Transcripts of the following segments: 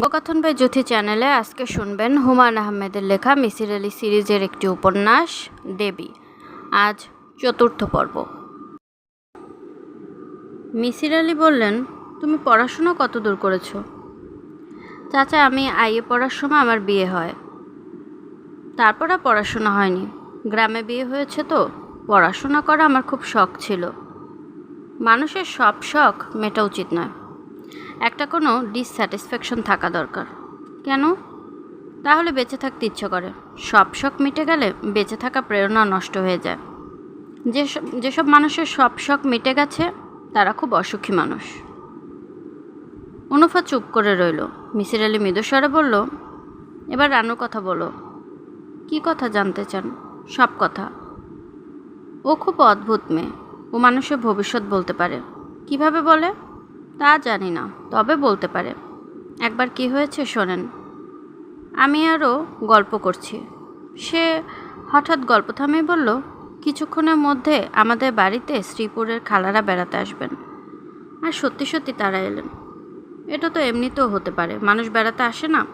বোকাথন ভাই জ্যোতি চ্যানেলে আজকে শুনবেন হুমায়ুন আহমেদের লেখা মিসির আলি সিরিজের একটি উপন্যাস, দেবী। আজ চতুর্থ পর্ব। মিসির আলি বললেন, তুমি পড়াশোনা কত দূর করেছ? চাচা, আমি আইএ পড়ার সময় আমার বিয়ে হয়। তারপর আর পড়াশোনা হয়নি। গ্রামে বিয়ে হয়েছে তো, পড়াশোনা করা আমার খুব শখ ছিল। মানুষের সব শখ মেটা উচিত নয়। একটা কোনো ডিসস্যাটিসফ্যাকশন থাকা দরকার। কেন? তাহলে বেঁচে থাকতে ইচ্ছে করে। সব শখ মিটে গেলে বেঁচে থাকা প্রেরণা নষ্ট হয়ে যায়। যেসব যেসব মানুষের সব শখ মিটে গেছে, তারা খুব অসুখী মানুষ। অনুফা চুপ করে রইল। মিসির আলী মৃদুস্বরে বলল, এবার রানুর কথা বলো। কি কথা জানতে চান? সব কথা। ও খুব অদ্ভুত মেয়ে। ও মানুষের ভবিষ্যৎ বলতে পারে। কীভাবে বলে? তা জানি না, তবে বলতে পারে। একবার কি হয়েছে শোনেন। আমি আরও গল্প করছি। সে হঠাৎ গল্প থামিয়ে বলল, কিছুক্ষণের মধ্যে আমাদের বাড়িতে শ্রীপুরের খালারা বেড়াতে আসবেন। আর সত্যি সত্যি তারা এলেন। এটা তো এমনিতেও হতে পারে, মানুষ বেড়াতে আসে না?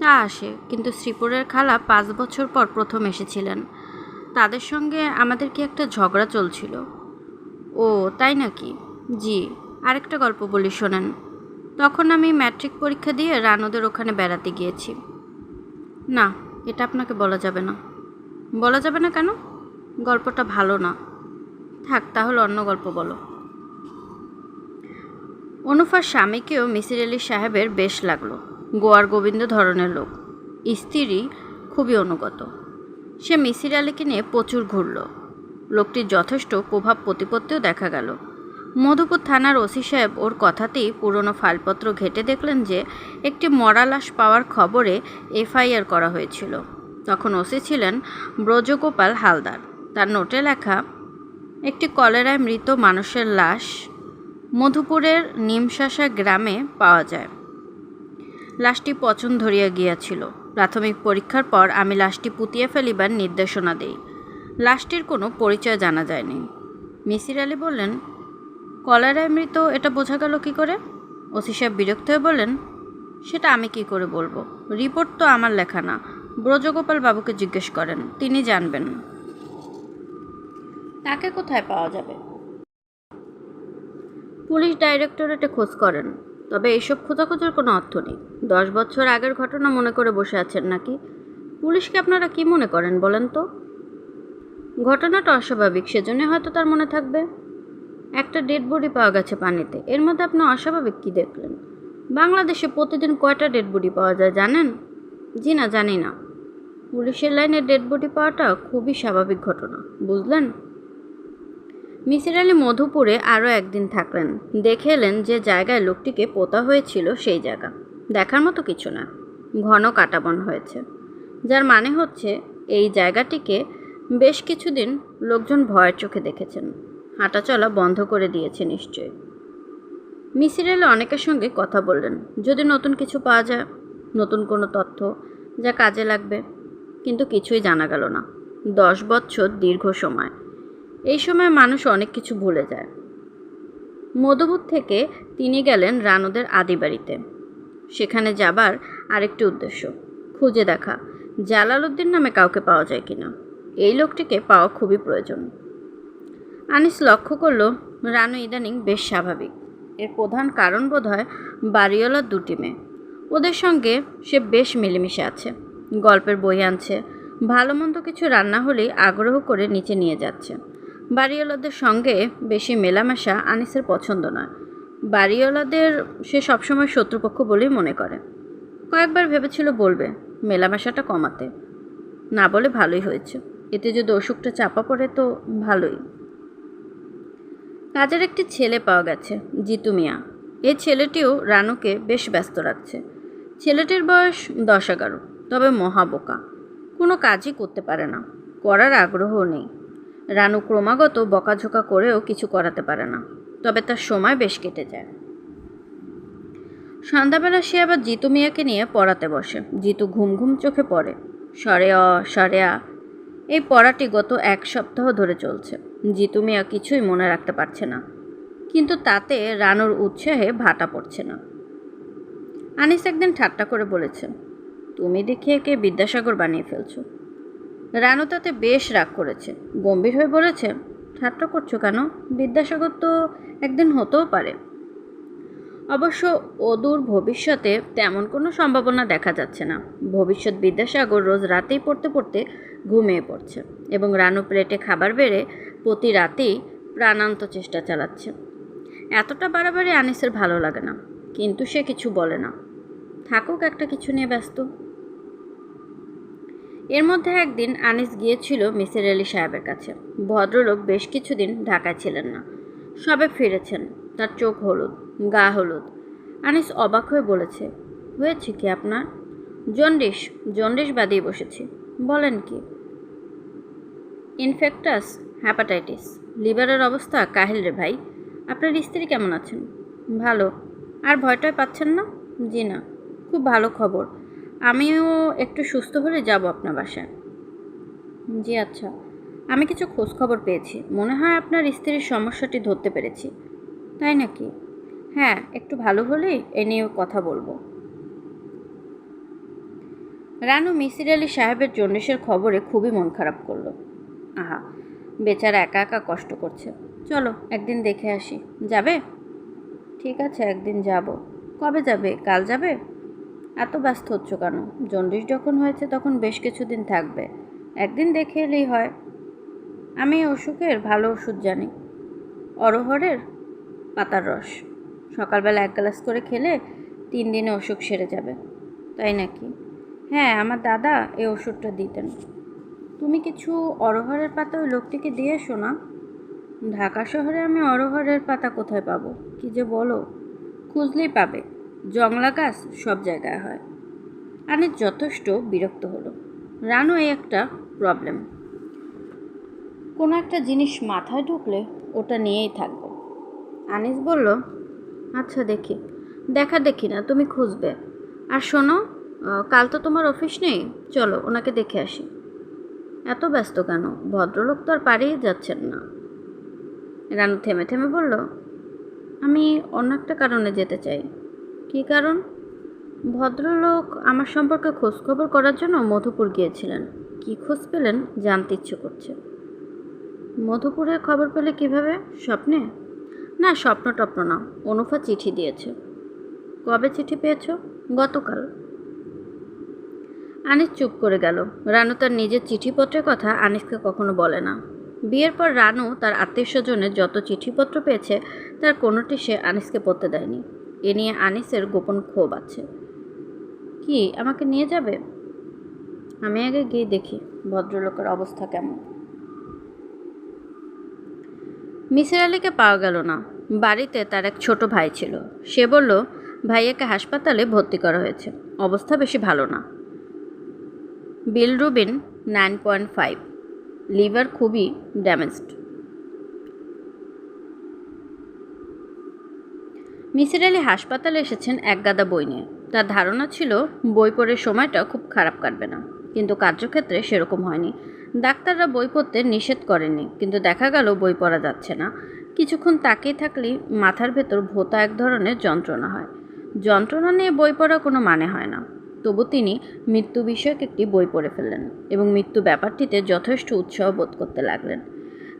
তা আসে, কিন্তু শ্রীপুরের খালা পাঁচ বছর পর প্রথম এসেছিলেন। তাদের সঙ্গে আমাদের কি একটা ঝগড়া চলছিল? ও, তাই নাকি? জি আরেকটা গল্প বলি, শোনেন। তখন আমি ম্যাট্রিক পরীক্ষা দিয়ে রানুদের ওখানে বেড়াতে গিয়েছি। না, এটা আপনাকে বলা যাবে না। বলা যাবে না কেন? গল্পটা ভালো না। থাক, তাহলে অন্য গল্প বলো। অনুফার স্বামীকেও মিসির আলি সাহেবের বেশ লাগল। গোয়ার গোবিন্দ ধরনের লোক। স্ত্রী খুবই অনুগত। সে মিসির আলীকে নিয়ে প্রচুর ঘুরল। লোকটির যথেষ্ট প্রভাব প্রতিপত্তিও দেখা গেল। মধুপুর থানার ওসি সাহেব ওর কথাতেই পুরনো ফাইলপত্র ঘেটে দেখলেন যে একটি মরা লাশ পাওয়ার খবরে এফআইআর করা হয়েছিল। তখন ওসি ছিলেন ব্রজগোপাল হালদার। তার নোটে লেখা, একটি কলেরায় মৃত মানুষের লাশ মধুপুরের নিমশাসা গ্রামে পাওয়া যায়। লাশটি পচন ধরিয়া গিয়াছিল। প্রাথমিক পরীক্ষার পর আমি লাশটি পুঁতিয়ে ফেলিবার নির্দেশনা দেই। লাশটির কোনো পরিচয় জানা যায়নি। মিসির আলী বললেন কলেরায় মৃত এটা বোঝা গেল কী করে? ওসি সাহেব বিরক্ত হয়ে বললেন, সেটা আমি কি করে বলব? রিপোর্ট তো আমার লেখা না। ব্রজগোপাল বাবুকে জিজ্ঞেস করেন, তিনি জানবেন। তাকে কোথায় পাওয়া যাবে? পুলিশ ডাইরেক্টরেটে খোঁজ করেন, তবে এইসব খোঁজাখোঁজার কোনো অর্থ নেই। দশ বছর আগের ঘটনা মনে করে বসে আছেন নাকি? পুলিশকে আপনারা কি মনে করেন বলেন তো? ঘটনাটা অস্বাভাবিক সেজন্য হয়তো তার মনে থাকবে। একটা ডেড বডি পাওয়া গেছে পানিতে। এর মধ্যে আপনি অস্বাভাবিক কী দেখলেন? বাংলাদেশে প্রতিদিন কয়টা ডেড বডি পাওয়া যায় জানেন? জি না, জানি না। পুলিশের লাইনে ডেড বডি পাওয়াটা খুবই স্বাভাবিক ঘটনা, বুঝলেন? মিসির আলী মধুপুরে আরও একদিন থাকলেন। দেখে এলেন যে জায়গায় লোকটিকে পোতা হয়েছিল সেই জায়গা। দেখার মতো কিছু না, ঘন কাটাবন হয়েছে। যার মানে হচ্ছে, এই জায়গাটিকে বেশ কিছুদিন লোকজন ভয়ের চোখে দেখেছেন। হাঁটাচলা বন্ধ করে দিয়েছে নিশ্চয়ই। মিসির আলী অনেকের সঙ্গে কথা বললেন, যদি নতুন কিছু পাওয়া যায়, নতুন কোনো তথ্য যা কাজে লাগবে, কিন্তু কিছুই জানা গেল না। দশ বছর দীর্ঘ সময়। এই সময় মানুষ অনেক কিছু ভুলে যায়। মধুবুত থেকে তিনি গেলেন রানুদের আদি বাড়িতে। সেখানে যাবার আরেকটি উদ্দেশ্য, খুঁজে দেখা। জালাল উদ্দিন নামে কাউকে পাওয়া যায় কিনা? এই লোকটিকে পাওয়া খুবই প্রয়োজন। আনিস লক্ষ্য করল, রানু ইদানিং বেশ স্বাভাবিক। এর প্রধান কারণ বোধ হয় বাড়িওয়ালার দুটি মেয়ে। ওদের সঙ্গে সে বেশ মিলেমিশে আছে। গল্পের বই আনছে। ভালো মন্দ কিছু রান্না হলেই আগ্রহ করে নিচে নিয়ে যাচ্ছে। বাড়িওয়ালাদের সঙ্গে বেশি মেলামেশা আনিসের পছন্দ নয়। বাড়িওয়ালাদের সে সবসময় শত্রুপক্ষ বলেই মনে করে। কয়েকবার ভেবেছিল বলবে, মেলামেশাটা কমাতে। না বলে ভালোই হয়েছে। এতে যদি অসুখটা চাপা পড়ে তো ভালোই। কাজের একটি ছেলে পাওয়া গেছে, জিতু মিয়া। এই ছেলেটিও রানুকে বেশ ব্যস্ত রাখছে। ছেলেটির বয়স দশ এগারো, তবে মহাবোকা কোনো কাজই করতে পারে না, করার আগ্রহ নেই। রানু ক্রমাগত বকাঝোকা করেও কিছু করাতে পারে না, তবে তার সময় বেশ কেটে যায়। সন্ধ্যাবেলা সে আবার জিতু মিয়াকে নিয়ে পড়াতে বসে। জিতু ঘুম ঘুম চোখে পড়ে। সরে অ সরে আ এই পড়াটি গত এক সপ্তাহ ধরে চলছে। জিতু মিয়া কিছুই মনে রাখতে পারছে না। কিন্তু তাতে রানুর উৎসাহে ভাটা পড়ছে না। আনিস একদিন ঠাট্টা করে বলেছে, তুমি দেখে একে বিদ্যাসাগর বানিয়ে ফেলছো। রানু তাতে বেশ রাগ করেছে, গম্ভীর হয়ে বলেছে, ঠাট্টা করছ কেন? বিদ্যাসাগর তো একদিন হতেও পারে। অবশ্য অদূর ভবিষ্যতে তেমন কোনো সম্ভাবনা দেখা যাচ্ছে না। ভবিষ্যৎ বিদ্যাসাগর রোজ রাতেই পড়তে পড়তে ঘুমিয়ে পড়ছে এবং রানু প্লেটে খাবার বেড়ে প্রতি রাতেই প্রাণান্ত চেষ্টা চালাচ্ছে। এতটা বাড়াবাড়ি আনিসের ভালো লাগে না, কিন্তু সে কিছু বলে না। থাকুক একটা কিছু নিয়ে ব্যস্ত। এর মধ্যে একদিন আনিস গিয়েছিল মিসির আলি সাহেবের কাছে। ভদ্রলোক বেশ কিছুদিন ঢাকায় ছিলেন না, সবে ফিরেছেন। তার চোখ হলুদ, গা হলুদ। আনিস অবাক হয়ে বলেছে, হয়েছে কি আপনার? জন্ডিস জন্ডিস বাদিয়ে বসেছি। বলেন কি? ইনফেক্টাস হ্যাপাটাইটিস লিভারের অবস্থা কাহিল রে ভাই। আপনার স্ত্রী কেমন আছেন? ভালো। আর ভয়টয় পাচ্ছেন না? জি না। খুব ভালো খবর। আমিও একটু সুস্থ হলে যাব আপনার বাসায়। জি আচ্ছা। আমি কিছু খোঁজ খবর পেয়েছি। মনে হয় আপনার স্ত্রীর সমস্যাটি ধরতে পেরেছি। তাই নাকি? হ্যাঁ একটু ভালো হলেই এ নিয়ে কথা বলব। রানু মিসির আলি সাহেবের জন্ডিসের খবরে খুবই মন খারাপ করল। আহা, বেচারা একা একা কষ্ট করছে। চলো, একদিন দেখে আসি। যাবে? ঠিক আছে, একদিন যাব। কবে যাবে? কাল যাবে? এত ব্যস্ত হচ্ছ কেন? জন্ডিস যখন হয়েছে তখন বেশ কিছুদিন থাকবে। একদিন দেখে এলেই হয়। আমি অসুখের ভালো ওষুধ জানি। অরহরের? পাতার রস। সকালবেলা এক গ্লাস করে খেলে তিন দিনে অসুখ সেরে যাবে। তাই নাকি? হ্যাঁ আমার দাদা এই ওষুধটা দিতেন। তুমি কিছু অরহরের পাতা ওই লোকটিকে দিয়ে এসো না? ঢাকা শহরে আমি অরহরের পাতা কোথায় পাবো? কি যে বলো? খুঁজলেই পাবে। জংলা গাছ সব জায়গায় হয়। আনিস যথেষ্ট বিরক্ত হলো। রানু, এই একটা প্রবলেম কোনো একটা জিনিস মাথায় ঢুকলে ওটা নিয়েই থাকব। আনিস বলল আচ্ছা দেখি। দেখা দেখি না, তুমি খুঁজবে। আর শোনো কাল তো তোমার অফিস নেই। চলো, ওনাকে দেখে আসি। এত ব্যস্ত কেন? ভদ্রলোক তো আর পারিয়ে যাচ্ছেন না। রানু থেমে থেমে বলল, আমি অন্য একটা কারণে যেতে চাই। কী কারণ? ভদ্রলোক আমার সম্পর্কে খোঁজখবর করার জন্য মধুপুর গিয়েছিলেন। কী খোঁজ পেলেন জানতে ইচ্ছে করছে। মধুপুরের খবর পেলে কীভাবে? স্বপ্নে? না স্বপ্ন টপ্ন না, অনুফা চিঠি দিয়েছে। কবে চিঠি পেয়েছ? গতকাল। আনিস চুপ করে গেল। রানু তার নিজের চিঠিপত্রের কথা আনিসকে কখনো বলে না। বিয়ের পর রানু তার আত্মীয় স্বজনের যত চিঠিপত্র পেয়েছে, তার কোনোটি সে আনিসকে পড়তে দেয়নি। এ নিয়ে আনিসের গোপন ক্ষোভ আছে। কি, আমাকে নিয়ে যাবে? আমি আগে গিয়ে দেখি, ভদ্রলোকের অবস্থা কেমন। মিসির আলীকে পাওয়া গেল না। বাড়িতে তার এক ছোট ভাই ছিল। সে বলল, ভাইয়াকে হাসপাতালে ভর্তি করা হয়েছে। অবস্থা বেশি ভালো না। Bilirubin nine point five. Liver খুবই ড্যামেজড। মিসির আলী হাসপাতালে এসেছেন এক গাদা বই নিয়ে। তার ধারণা ছিল, বই পড়ে সময়টা খুব খারাপ কাটবে না। কিন্তু কার্যক্ষেত্রে সেরকম হয়নি। ডাক্তাররা বই পড়তে নিষেধ করেননি, কিন্তু দেখা গেল বই পড়া যাচ্ছে না। কিছুক্ষণ তাকিয়ে থাকলেই মাথার ভেতর ভোতা এক ধরনের যন্ত্রণা হয়। যন্ত্রণা নিয়ে বই পড়া কোনো মানে হয় না। তবু তিনি মৃত্যু বিষয়ক একটি বই পড়ে ফেললেন এবং মৃত্যু ব্যাপারটিতে যথেষ্ট উৎসাহ বোধ করতে লাগলেন।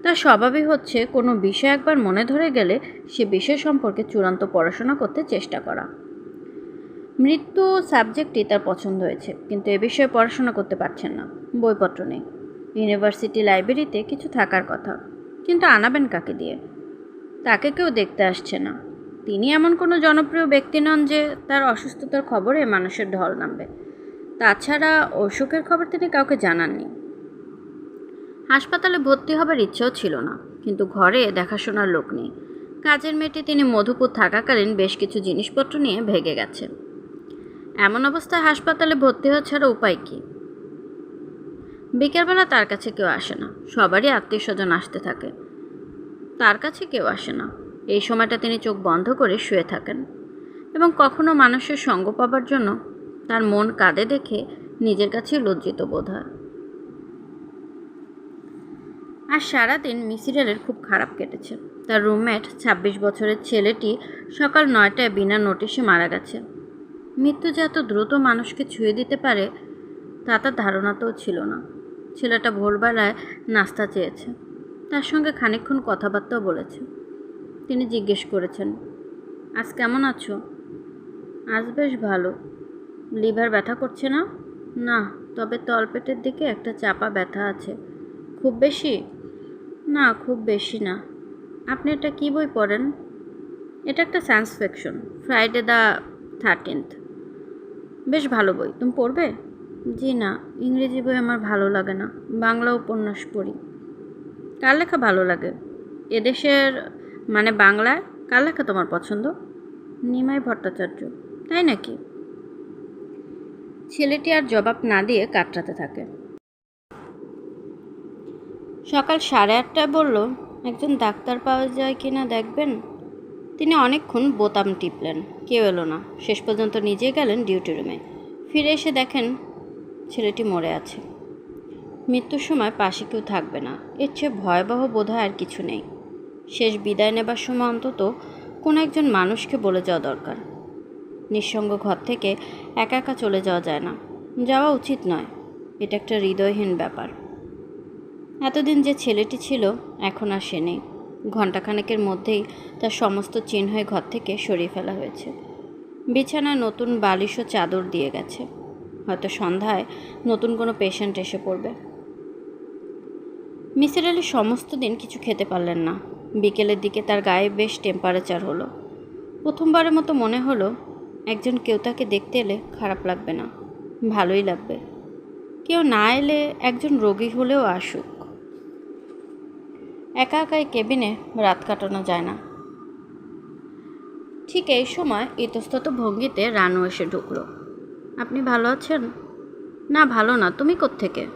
তার স্বভাবই হচ্ছে কোনো বিষয় একবার মনে ধরে গেলে সে বিষয় সম্পর্কে চূড়ান্ত পড়াশোনা করতে চেষ্টা করা। মৃত্যু সাবজেক্টটি তার পছন্দ হয়েছে, কিন্তু এ বিষয়ে পড়াশোনা করতে পারছেন না। বইপত্র নেই। ইউনিভার্সিটি লাইব্রেরিতে কিছু থাকার কথা, কিন্তু আনাবেন কাকে দিয়ে? তাকে কেউ দেখতে আসছে না। তিনি এমন কোনো জনপ্রিয় ব্যক্তি নন যে তার অসুস্থতার খবরে মানুষের ঢল নামবে। তাছাড়া অসুখের খবর তিনি কাউকে জানাননি। হাসপাতালে ভর্তি হবার ইচ্ছেও ছিল না, কিন্তু ঘরে দেখাশোনার লোক নেই। কাজের মেয়েটি তিনি মধুপুর থাকাকালীন বেশ কিছু জিনিসপত্র নিয়ে ভেগে গেছে এমন অবস্থায় হাসপাতালে ভর্তি হওয়া ছাড়া উপায় কী? বিকেলবেলা তার কাছে কেউ আসে না। সবারই আত্মীয় স্বজন আসতে থাকে। তার কাছে কেউ আসে না। এই সময়টা তিনি চোখ বন্ধ করে শুয়ে থাকেন এবং কখনো মানুষের সঙ্গ পাবার জন্য তার মন কাঁদে দেখে নিজের কাছেই লজ্জিত বোধ হয়। আর সারাদিন মিসিরেলের খুব খারাপ কেটেছে। তার রুমমেট, ছাব্বিশ বছরের ছেলেটি, সকাল নয়টায় বিনা নোটিশে মারা গেছে। মৃত্যু যে এত দ্রুত মানুষকে ছুঁয়ে দিতে পারে তা তার ধারণাতেও ছিল না। ছেলেটা ভোরবেলায় নাস্তা চেয়েছে। তার সঙ্গে খানিকক্ষণ কথাবার্তাও বলেছে। তিনি জিজ্ঞেস করেছেন, আজ কেমন আছো? আজ বেশ ভালো। লিভার ব্যথা করছে না? না, তবে তলপেটের দিকে একটা চাপা ব্যথা আছে। খুব বেশি? না, খুব বেশি না। আপনি এটা কী বই পড়েন? এটা একটা science fiction, Friday the thirteenth. বেশ ভালো বই। তুমি পড়বে? জি না, ইংরেজি বই আমার ভালো লাগে না, বাংলা উপন্যাস পড়ি। কার লেখা ভালো লাগে? এদেশের মানে বাংলায় কার লেখা তোমার পছন্দ? নিমাই ভট্টাচার্য, তাই নাকি? ছেলেটি আর জবাব না দিয়ে কাটরাতে থাকে। সকাল সাড়ে আটটায় বলল, একজন ডাক্তার পাওয়া যায় কি না দেখবেন? তিনি অনেকক্ষণ বোতাম টিপলেন, কেউ এলো না। শেষ পর্যন্ত নিজে গেলেন ডিউটি রুমে। ফিরে এসে দেখেন ছেলেটি মরে আছে। মৃত্যুর সময় পাশে কেউ থাকবে না। এর চেয়ে ভয়াবহ বোধ আর কিছু নেই। শেষ বিদায় নেবার সময় অন্তত কোনো একজন মানুষকে বলে যাওয়া দরকার। নিঃসঙ্গ ঘর থেকে একা একা চলে যাওয়া যায় না। যাওয়া উচিত নয়। এটা একটা হৃদয়হীন ব্যাপার। এতদিন যে ছেলেটি ছিল, এখন আর সে নেই। ঘণ্টাখানেকের মধ্যেই তার সমস্ত চিহ্নই ঘর থেকে সরিয়ে ফেলা হয়েছে। বিছানায় নতুন বালিশ ও চাদর দিয়ে গেছে। হয়তো সন্ধ্যায় নতুন কোনো পেশেন্ট এসে পড়বে। মিসির আলি সমস্ত দিন কিছু খেতে পারলেন না। বিকেলের দিকে তার গায়ে বেশ টেম্পারেচার হলো। প্রথমবারের মতো মনে হলো একজন কেউ তাকে দেখতে এলে খারাপ লাগবে না, ভালোই লাগবে। কেউ না এলে একজন রোগী হলেও আসুক। একা একাই কেবিনে রাত কাটানো যায় না। ঠিক এই সময় ইতস্তত ভঙ্গিতে রানু এসে ঢুকলো। আপনি ভালো আছেন? না, ভালো না। তুমি কোত্থেকে?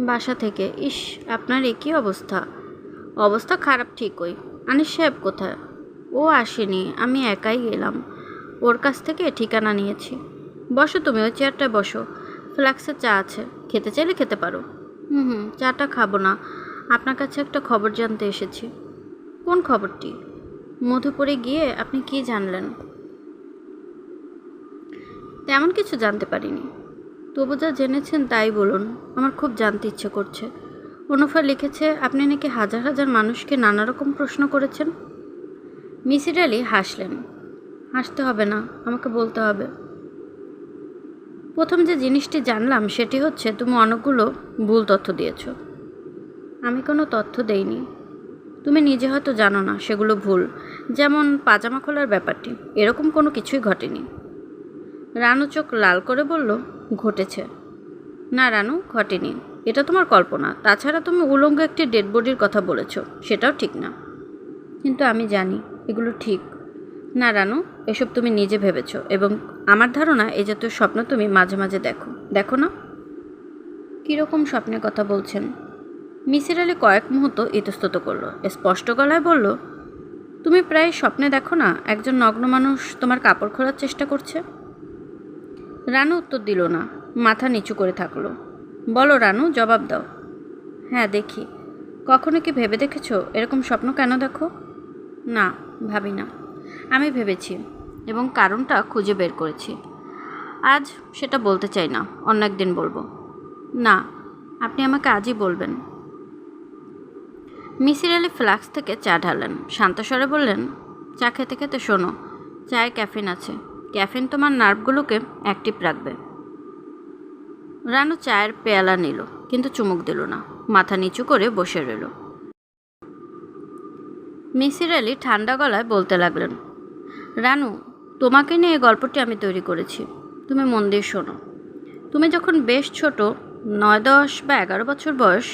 বাসা থেকে। ইস, আপনার একই অবস্থা? অবস্থা খারাপ ঠিকই। আনিস সাহেব কোথায়? ও আসেনি। আমি একাই গেলাম। ওর কাছ থেকে ঠিকানা নিয়েছি। বসো তুমি, ওই চেয়ারটায় বসো। ফ্ল্যাক্সের চা আছে। খেতে চাইলে খেতে পারো। হুম হুম, চাটা খাব না। আপনার কাছে একটা খবর জানতে এসেছি। কোন খবরটি? মধুপুরে গিয়ে আপনি কি জানলেন? তেমন কিছু জানতে পারিনি। তবু যা জেনেছেন তাই বলুন, আমার খুব জানতে ইচ্ছে করছে। অনুফা লিখেছে, আপনি নাকি হাজার হাজার মানুষকে নানা রকম প্রশ্ন করেছেন? মিসির আলি হাসলেন, হাসতে হবে না, আমাকে বলতে হবে। প্রথম যে জিনিসটি জানলাম সেটি হচ্ছে, তুমি অনেকগুলো ভুল তথ্য দিয়েছ। আমি কোনো তথ্য দেইনি। তুমি নিজে হয়তো জানো না সেগুলো ভুল, যেমন পাজামা খোলার ব্যাপারটি। এরকম কোনো কিছুই ঘটেনি। রানু চোখ লাল করে বলল, ঘটেছে। না রানু, ঘটেনি। এটা তোমার কল্পনা। তাছাড়া তুমি উলঙ্গ একটি ডেড বডির কথা বলেছ। সেটাও ঠিক না। কিন্তু আমি জানি, এগুলো ঠিক। না রানু, এসব তুমি নিজে ভেবেছ এবং আমার ধারণা এই জাতীয় স্বপ্ন তুমি মাঝে মাঝে দেখো। দেখো না? কীরকম স্বপ্নের কথা বলছেন? মিসির আলি কয়েক মুহূর্ত ইতস্তত করল। স্পষ্ট গলায় বলল, তুমি প্রায় স্বপ্নে দেখো না, একজন নগ্ন মানুষ তোমার কাপড় খোলার চেষ্টা করছে? রানু উত্তর দিল না, মাথা নিচু করে থাকল। বলো রানু, জবাব দাও। হ্যাঁ দেখি। কখনো কি ভেবে দেখেছ এরকম স্বপ্ন কেন দেখো? না, ভাবি না। আমি ভেবেছি এবং কারণটা খুঁজে বের করেছি। আজ সেটা বলতে চাই না, অন্য একদিন বলব। না, আপনি আমাকে আজই বলবেন। মিসির আলি ফ্লাক্স থেকে চা ঢালেন। শান্তস্বরে বললেন, চা খেতে খেতে শোনো, চায়ে ক্যাফিন আছে। ক্যাফিন তোমার নার্ভগুলোকে অ্যাক্টিভ রাখবে। রানু চায়ের পেয়ালা নিল, কিন্তু চুমুক দিল না। মাথা নিচু করে বসে রইল। মিসির আলি ঠান্ডা গলায় বলতে লাগলেন, রানু, তোমাকে নিয়ে এই গল্পটি আমি তৈরি করেছি। তুমি মন দিয়ে শোনো। তুমি যখন বেশ ছোট, নয়, দশ বা এগারো বছর বয়স,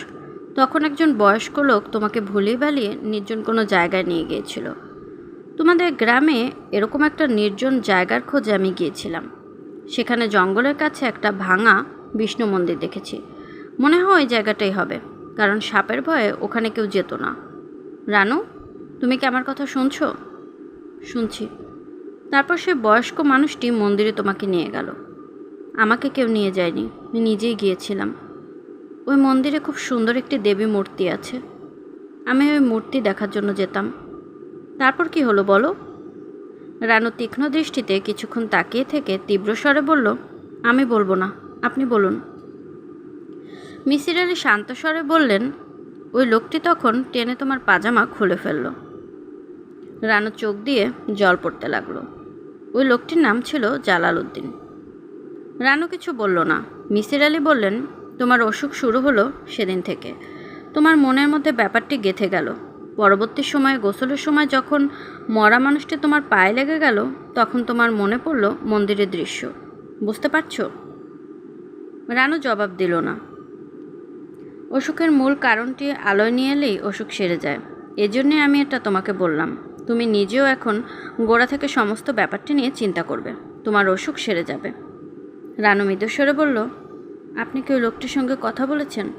তখন একজন বয়স্ক লোক তোমাকে ভুলিয়ে ভালিয়ে নির্জন কোনো জায়গায় নিয়ে গিয়েছিল। তোমাদের গ্রামে এরকম একটা নির্জন জায়গার খোঁজে আমি গিয়েছিলাম। সেখানে জঙ্গলের কাছে একটা ভাঙা বিষ্ণু মন্দির দেখেছি। মনে হয় ওই জায়গাটাই হবে, কারণ সাপের ভয়ে ওখানে কেউ যেত না। রানু, তুমি কি আমার কথা শুনছো? শুনছি। তারপর সে বয়স্ক মানুষটি মন্দিরে তোমাকে নিয়ে গেল। আমাকে কেউ নিয়ে যায়নি, আমি নিজেই গিয়েছিলাম। ওই মন্দিরে খুব সুন্দর একটি দেবী মূর্তি আছে। আমি ওই মূর্তি দেখার জন্য যেতাম। তারপর কি হলো বলো? রানু তীক্ষ্ণ দৃষ্টিতে কিছুক্ষণ তাকিয়ে থেকে তীব্র স্বরে বলল, আমি বলব না, আপনি বলুন। মিসির আলি শান্ত স্বরে বললেন, ওই লোকটি তখন টেনে তোমার পাজামা খুলে ফেলল। রানু চোখ দিয়ে জল পড়তে লাগল। ওই লোকটির নাম ছিল জালাল উদ্দিন রানু কিছু বলল না। মিসির আলি বললেন, তোমার অসুখ শুরু হলো সেদিন থেকে। তোমার মনের মধ্যে ব্যাপারটি গেথে গেল। পরবর্তী সময়ে, গোসলের সময় যখন মরা মানুষটি তোমার পায়ে লেগে গেল, তখন তোমার মনে পড়ল মন্দিরের দৃশ্য। বুঝতে পারছ? রানু জবাব দিল না। অসুখের মূল কারণটি আলোয় নিয়ে এলেই অসুখ সেরে যায়। এজন্যে আমি এটা তোমাকে বললাম। তুমি নিজেও এখন গোড়া থেকে সমস্ত ব্যাপারটি নিয়ে চিন্তা করবে। তোমার অসুখ সেরে যাবে। রানু মৃদস্বরে বলল, আপনি কি ওই লোকটির সঙ্গে কথা বলেছেন?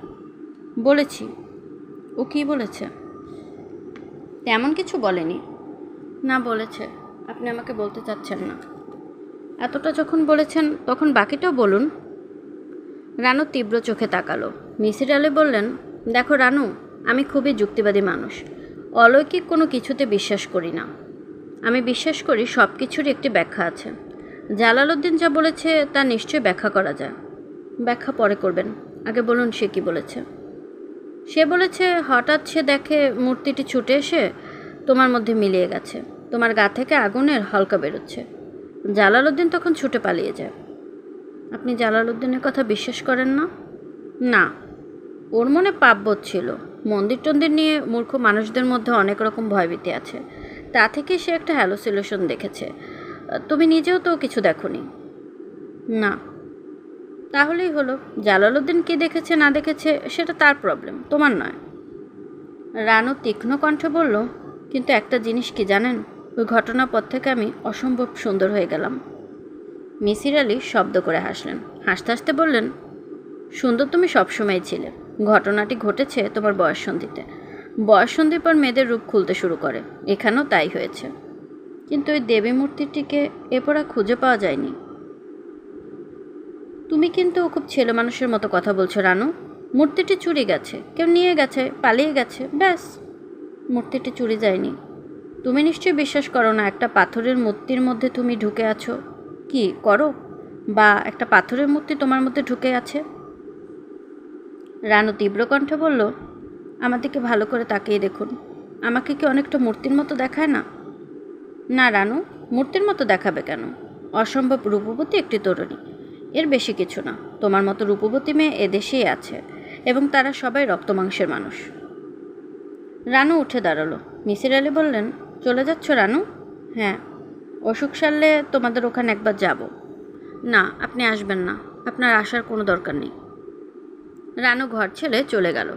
বলেছি। ও কি বলেছে? তেমন কিছু বলেনি। না বলেছে। আপনি আমাকে বলতে চাচ্ছেন না। এতটা যখন বলেছেন তখন বাকিটাও বলুন। রানু তীব্র চোখে তাকালো। মিসির আলী বললেন দেখো রানু আমি খুবই যুক্তিবাদী মানুষ। অলৌকিক কোনো কিছুতে বিশ্বাস করি না। আমি বিশ্বাস করি সব কিছুরই একটি ব্যাখ্যা আছে। জালালউদ্দিন যা বলেছে তা নিশ্চয়ই ব্যাখ্যা করা যায়। ব্যাখ্যা পরে করবেন। আগে বলুন সে কি বলেছে? সে বলেছে, হঠাৎ সে দেখে মূর্তিটি ছুটে এসে তোমার মধ্যে মিলিয়ে গেছে। তোমার গা থেকে আগুনের হালকা বেরোচ্ছে। জালালউদ্দিন তখন ছুটে পালিয়ে যায়। আপনি জালালউদ্দিনের কথা বিশ্বাস করেন না? না। ওর মনে পাপবোধ ছিল। মন্দির টন্দির নিয়ে মূর্খ মানুষদের মধ্যে অনেক রকম ভয়ভীতি আছে। তা থেকে সে একটা হ্যালোসিলেশন দেখেছে। তুমি নিজেও তো কিছু দেখনি? না। তাহলেই হলো, জালালউদ্দিন কী দেখেছে, না দেখেছে, সেটা তার প্রবলেম তোমার নয়। রানু তীক্ষ্ণ কণ্ঠে বলল, কিন্তু একটা জিনিস কি জানেন? ওই ঘটনার পর থেকে আমি অসম্ভব সুন্দর হয়ে গেলাম। মিসির আলী শব্দ করে হাসলেন। হাসতে হাসতে বললেন, সুন্দর তুমি সবসময় ছিলে। ঘটনাটি ঘটেছে তোমার বয়ঃসন্ধিতে বয়ঃসন্ধির পর মেয়েদের রূপ খুলতে শুরু করে। এখানেও তাই হয়েছে। কিন্তু ওই দেবী মূর্তিটিকে এরপর খুঁজে পাওয়া যায়নি। তুমি কিন্তু খুব ছেলে মানুষের মতো কথা বলছো, রানু। মূর্তিটি চুরি গেছে। কেউ নিয়ে গেছে, পালিয়ে গেছে, ব্যাস। মূর্তিটি চুরি যায়নি। তুমি নিশ্চয়ই বিশ্বাস করো না, একটা পাথরের মূর্তির মধ্যে তুমি ঢুকে আছো। কি, করো? বা একটা পাথরের মূর্তি তোমার মধ্যে ঢুকে আছে? রানু তীব্র কণ্ঠে বলল আমার দিকে ভালো করে তাকিয়ে দেখুন। আমাকে কি অনেকটা মূর্তির মতো দেখায় না? না, রানু, মূর্তির মতো দেখাবে কেন? অসম্ভব রূপবতী একটি তরুণী। এর বেশি কিছু না। তোমার মতো রূপবতী মেয়ে এদেশেই আছে এবং তারা সবাই রক্তমাংসের মানুষ। রানু উঠে দাঁড়াল। মিসির আলী বললেন, চলে যাচ্ছ রানু? হ্যাঁ। অসুখ সারলে তোমাদের ওখানে একবার যাব? না, আপনি আসবেন না। আপনার আসার কোনো দরকার নেই। রানু ঘর ছেড়ে চলে গেল।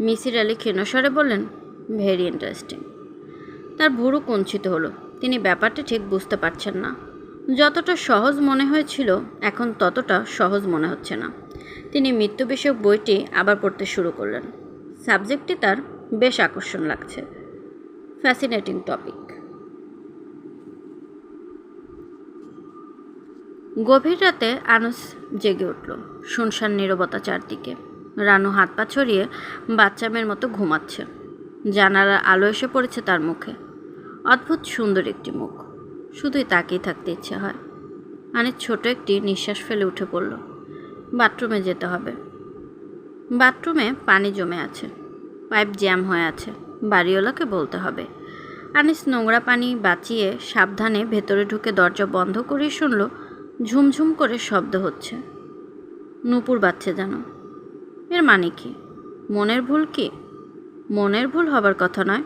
মিসির আলী ক্ষীণস্বরে বললেন ভেরি ইন্টারেস্টিং তার ভুরু কুঞ্চিত হলো। তিনি ব্যাপারটা ঠিক বুঝতে পারছেন না। যতটা সহজ মনে হয়েছিল, এখন ততটা সহজ মনে হচ্ছে না। তিনি মৃত্যু বিষয়ক বইটি আবার পড়তে শুরু করলেন। সাবজেক্টটি তার বেশ আকর্ষণ লাগছে। ফ্যাসিনেটিং টপিক গভীর রাতে আনুস জেগে উঠল, শুনশান নীরবতা চারদিকে। রানু হাত পা ছড়িয়ে বাচ্চা মেয়ের মতো ঘুমাচ্ছে। জানালার আলো এসে পড়েছে তার মুখে। অদ্ভুত সুন্দর একটি মুখ। শুধুই তাকিয়ে থাকতে ইচ্ছে হয়। আনিস ছোট একটি নিঃশ্বাস ফেলে উঠে পড়ল। বাথরুমে যেতে হবে। বাথরুমে পানি জমে আছে। পাইপ জ্যাম হয়ে আছে। বাড়িওয়ালাকে বলতে হবে। আনিস নোংরা পানি বাঁচিয়ে সাবধানে ভেতরে ঢুকে দরজা বন্ধ করে শুনল ঝুমঝুম করে শব্দ হচ্ছে। নূপুর বাচ্ছে যেন। এর মানে কি? মনের ভুল কি? মনের ভুল হবার কথা নয়।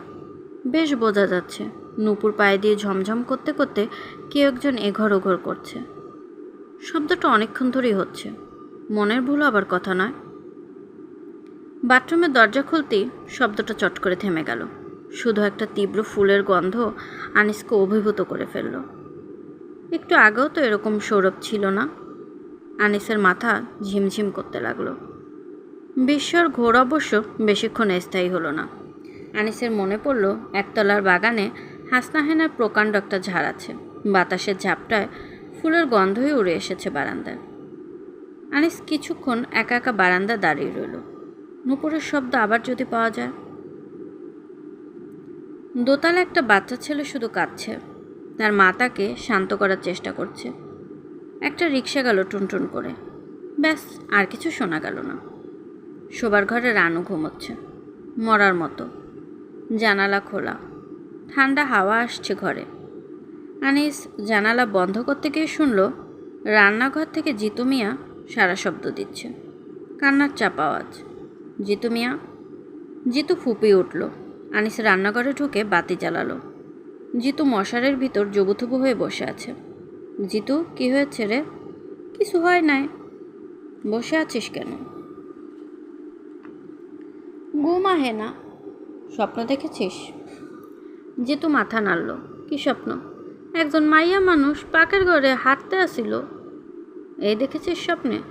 বেশ বোঝা যাচ্ছে। নুপুর পায়ে দিয়ে ঝমঝম করতে করতে কেউ একজন এঘর ওঘর করছে। শব্দটা অনেকক্ষণ ধরেই হচ্ছে। মনের ভুল আবার কথা নয়। বাথরুমের দরজা খুলতেই শব্দটা চট করে থেমে গেল। শুধু একটা তীব্র ফুলের গন্ধ আনিসকে অভিভূত করে ফেলল। একটু আগেও তো এরকম সৌরভ ছিল না। আনিসের মাথা ঝিমঝিম করতে লাগল। বিশ্বর ঘোর অবশ্য বেশিক্ষণ স্থায়ী হলো না। আনিসের মনে পড়ল, একতলার বাগানে হাসনাহেনার প্রকাণ্ড একটা ঝাড় আছে। বাতাসের ঝাপটায় ফুলের গন্ধই উড়ে এসেছে বারান্দায়। আনিস কিছুক্ষণ একা একা বারান্দা দাঁড়িয়ে রইল। নুপুরের শব্দ আবার যদি পাওয়া যায়? দোতলা একটা বাচ্চা ছেলে শুধু কাঁদছে। তার মা তাকে শান্ত করার চেষ্টা করছে। একটা রিক্সা গেল টুনটুন করে। ব্যাস, আর কিছু শোনা গেল না। শোবার ঘরে রানু ঘুমোচ্ছে। মরার মতো। জানালা খোলা। ঠান্ডা হাওয়া আসছে ঘরে। আনিস জানালা বন্ধ করতে গিয়ে শুনল, রান্নাঘর থেকে জিতু মিয়া সারা শব্দ দিচ্ছে। কান্নার চাপ আওয়াজ। জিতু মিয়া? জিতু ফুপিয়ে উঠল। আনিস রান্নাঘরে ঢুকে বাতি জ্বালালো। জিতু মশারের ভিতর জবুথুবু হয়ে বসে আছে। জিতু, কি হয়েছে রে? কিছু হয় নাই। বসে আছিস কেন? ঘুম আহে না। স্বপ্ন দেখেছিস? জিতু মাথা নাড়ল। কি স্বপ্ন? একজন মাইয়া মানুষ পাকের ঘরে হাঁটতে আসিল। এই দেখেছিস স্বপ্নে?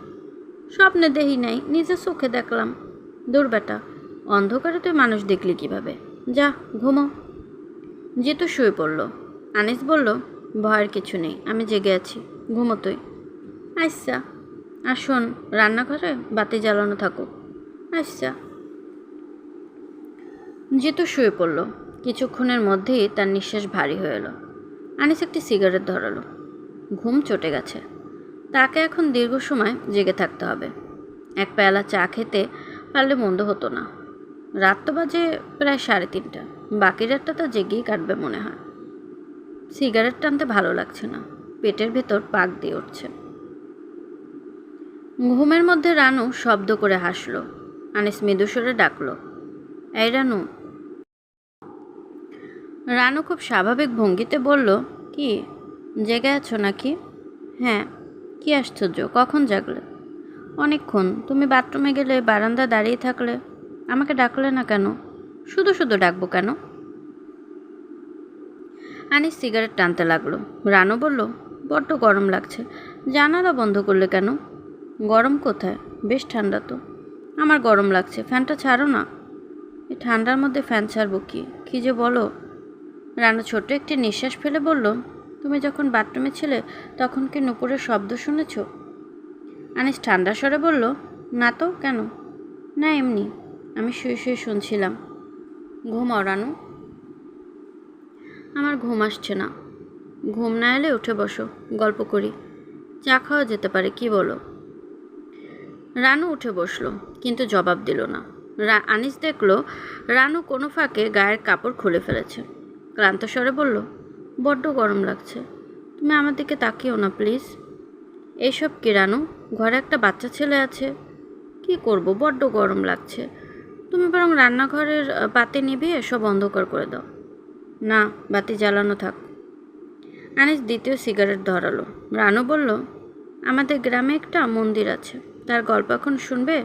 স্বপ্নে দেহি নাই নিজের চোখে দেখলাম। দূর বেটা অন্ধকারে তুই মানুষ দেখলি কীভাবে? যা, ঘুমো। জিতু শুয়ে পড়ল। আনিস বলল, ভয়ের কিছু নেই, আমি জেগে আছি, ঘুমো তুই। আচ্ছা আর শোন, রান্নাঘরে বাতি জ্বালানো থাকুক। আচ্ছা। জিতু শুয়ে পড়ল। কিছুক্ষণের মধ্যেই তার নিঃশ্বাস ভারী হয়ে এলো। আনিস একটি সিগারেট ধরালো। ঘুম চটে গেছে। তাকে এখন দীর্ঘ সময় জেগে থাকতে হবে। এক পেয়ালা চা খেতে পারলে মন্দ হতো না। রাত তো বাজে প্রায় সাড়ে তিনটা। বাকি রাতটা তো জেগেই কাটবে মনে হয়। সিগারেট টানতে ভালো লাগছে না। পেটের ভেতর পাক দিয়ে উঠছে। ঘুমের মধ্যে রানু শব্দ করে হাসলো। আনিস মৃদুস্বরে ডাকলো, এই রানু রানু খুব স্বাভাবিক ভঙ্গিতে বলল, কি, জেগে আছো নাকি? হ্যাঁ কি আশ্চর্য, কখন জাগলে? অনেকক্ষণ, তুমি বাথরুমে গেলে, বারান্দা দাঁড়িয়ে থাকলে, আমাকে ডাকলে না কেন? শুধু শুধু ডাকবো কেন? আনিস সিগারেট টানতে লাগল। রানু বলল, বড্ড গরম লাগছে, জানালা বন্ধ করলে কেন? গরম কোথায়? বেশ ঠান্ডা তো। আমার গরম লাগছে, ফ্যানটা ছাড়ো না। এই ঠান্ডার মধ্যে ফ্যান ছাড়বো কি? কী যে বলো? রানু ছোট্ট একটি নিঃশ্বাস ফেলে বলল, তুমি যখন বাথরুমে ছিলে, তখন কি নুপুরের শব্দ শুনেছ? আনিস ঠান্ডা স্বরে বলল, না তো, কেন? না, এমনি। আমি শুয়ে শুয়ে শুনছিলাম। ঘুমাও, রানু। আমার ঘুম আসছে না। ঘুম না এলে উঠে বসো, গল্প করি। চা খাওয়া যেতে পারে, কি বলো? রানু উঠে বসল, কিন্তু জবাব দিল না। আনিস দেখল, রানু কোনো ফাঁকে গায়ের কাপড় খুলে ফেলেছে। ক্লান্ত স্বরে বলল, বড্ড গরম লাগছে। তুমি আমার দিকে তাকিও না, প্লিজ। এইসব কি রানু? ঘরে একটা বাচ্চা ছেলে আছে। কি করব? বড্ড গরম লাগছে। তুমি বরং রান্নাঘরের বাতি নিভিয়ে সব অন্ধকার করে দাও। না, বাতি জ্বালানো থাক। আনিস দ্বিতীয় সিগারেট ধরালো। রানু বলল, আমাদের গ্রামে একটা মন্দির আছে। তার গল্প এখন শুনবে?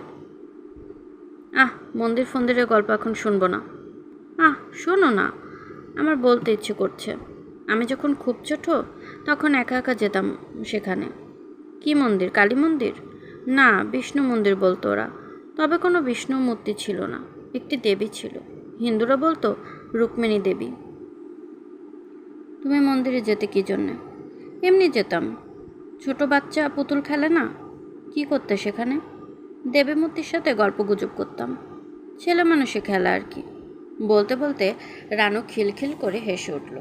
আহ মন্দির ফন্দিরের গল্প এখন শুনব না। আহ, শোনো না। আমার বলতে ইচ্ছে করছে। আমি যখন খুব ছোট, তখন একা একা যেতাম সেখানে। কি মন্দির? কালী মন্দির? না, বিষ্ণু মন্দির বলতো ওরা। তবে কোনো বিষ্ণু মূর্তি ছিল না। একটি দেবী ছিল। হিন্দুরা বলতো রুক্মিণী দেবী। তুমি মন্দিরে যেতে কি জন্যে? এমনি যেতাম। ছোট বাচ্চা পুতুল খেলে না? কি করতে সেখানে? দেবী মূর্তির সাথে গল্প গুজব করতাম। ছেলে মানুষে খেলা আর কি। বলতে বলতে রানু খিলখিল করে হেসে উঠল।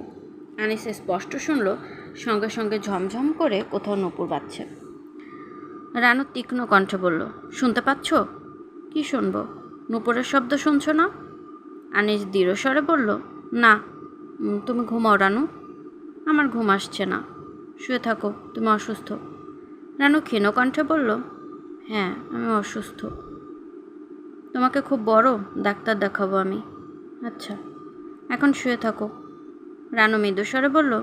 আনিস স্পষ্ট শুনল, সঙ্গে সঙ্গে ঝমঝম করে কোথাও নপুর বাজছে। রানু তীক্ষ্ণ কণ্ঠে বলল, শুনতে পাচ্ছ? কি শুনব? নূপুরের শব্দ শুনছো না? আনিস দৃঢ় স্বরে বলল, না। তুমি ঘুমাও রানু। আমার ঘুম আসছে না। শুয়ে থাকো, তুমি অসুস্থ। রানু ক্ষীণ কণ্ঠে বলল হ্যাঁ আমি অসুস্থ। তোমাকে খুব বড় ডাক্তার দেখাবো আমি। আচ্ছা এখন শুয়ে থাকো। রানু মৃদুস্বরে বলল,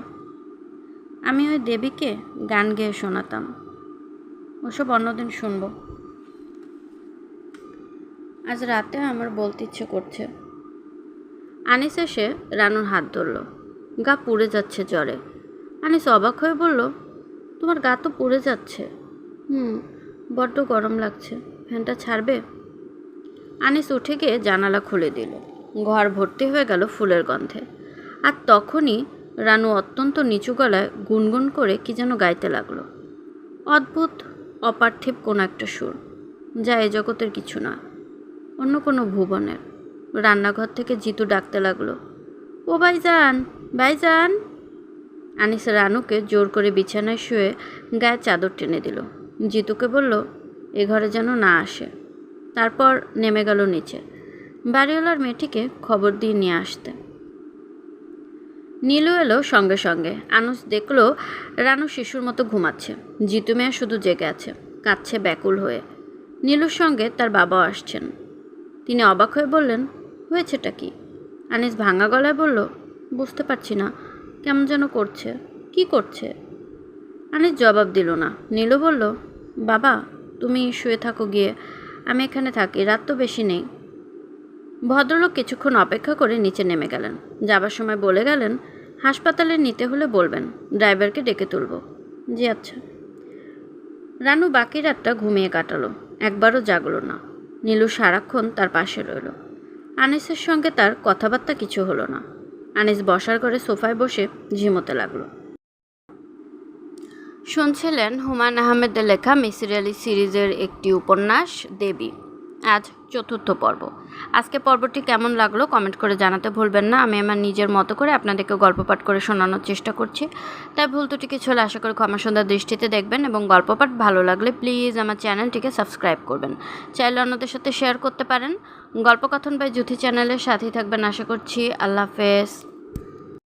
আমি ওই দেবীকে গান গেয়ে শোনাতাম। ওসব অন্যদিন শুনব। আজ রাতে আমার বলতে ইচ্ছে করছে। আনিস এসে রানুর হাত ধরল। গা পুড়ে যাচ্ছে জ্বরে। আনিস অবাক হয়ে বলল, তোমার গা তো পুড়ে যাচ্ছে। হুম, বড্ড গরম লাগছে। ফ্যানটা ছাড়বে? আনিস উঠে গিয়ে জানালা খুলে দিল। ঘর ভর্তি হয়ে গেল ফুলের গন্ধে। আর তখনই রানু অত্যন্ত নিচু গলায় গুনগুন করে কি যেন গাইতে লাগল। অদ্ভুত, অপার্থিব কোনো একটা সুর, যা এ জগতের কিছু নয়, অন্য কোনো ভুবনের। রান্নাঘর থেকে জিতু ডাকতে লাগল, ও ভাইজান ভাইজান! আনিস রানুকে জোর করে বিছানায় শুয়ে গায়ে চাদর টেনে দিল। জিতুকে বলল, এ ঘরে যেন না আসে। তারপর নেমে গেল নিচে। বাড়িওয়ালার মেয়েটিকে খবর দিয়ে নিয়ে আসতে। নীলু এলো সঙ্গে সঙ্গে। আনুস দেখল রানু শিশুর মতো ঘুমাচ্ছে। জিতু মেয়ে শুধু জেগে আছে, কাঁদছে ব্যাকুল হয়ে। নীলুর সঙ্গে তার বাবাও আসছেন। তিনি অবাক হয়ে বললেন, হয়েছেটা কি? আনিস ভাঙা গলায় বলল, বুঝতে পারছি না, কেমন যেন করছে, কি করছে? আনিস জবাব দিল না। নীলু বলল, বাবা, তুমি শুয়ে থাকো গিয়ে, আমি এখানে থাকি, রাত তো বেশি নেই। ভদ্রলোক কিছুক্ষণ অপেক্ষা করে নিচে নেমে গেলেন। যাবার সময় বলে গেলেন, হাসপাতালে নিতে হলে বলবেন, ড্রাইভারকে ডেকে তুলব। জি আচ্ছা। রানু বাকি রাতটা ঘুমিয়ে কাটালো, একবারও জাগলো না। নীলু সারাক্ষণ তার পাশে রইল। আনিসের সঙ্গে তার কথাবার্তা কিছু হলো না। আনিস বসার ঘরে সোফায় বসে ঝিমোতে লাগল। শুনছিলেন হুমায়ুন আহমেদের লেখা মিসির আলি সিরিজের একটি উপন্যাস, দেবী। আজ চতুর্থ পর্ব। আজকে পর্বটি কেমন লাগল কমেন্ট করে জানাতে ভুলবেন না। আমি আমার নিজের মতো করে আপনাদেরকে গল্প পাঠ করে শোনানোর চেষ্টা করছি। তাই ভুল ত্রুটি কিছু হলে আশা করি ক্ষমা সুন্দর দৃষ্টিতে দেখবেন এবং গল্প পাঠ ভালো লাগলে প্লিজ আমার চ্যানেলটিকে সাবস্ক্রাইব করবেন। চাইলে অন্যদের সাথে শেয়ার করতে পারেন। গল্পকথন বা জুথি চ্যানেলের সাথেই থাকবেন আশা করছি। আল্লাহ হাফেজ।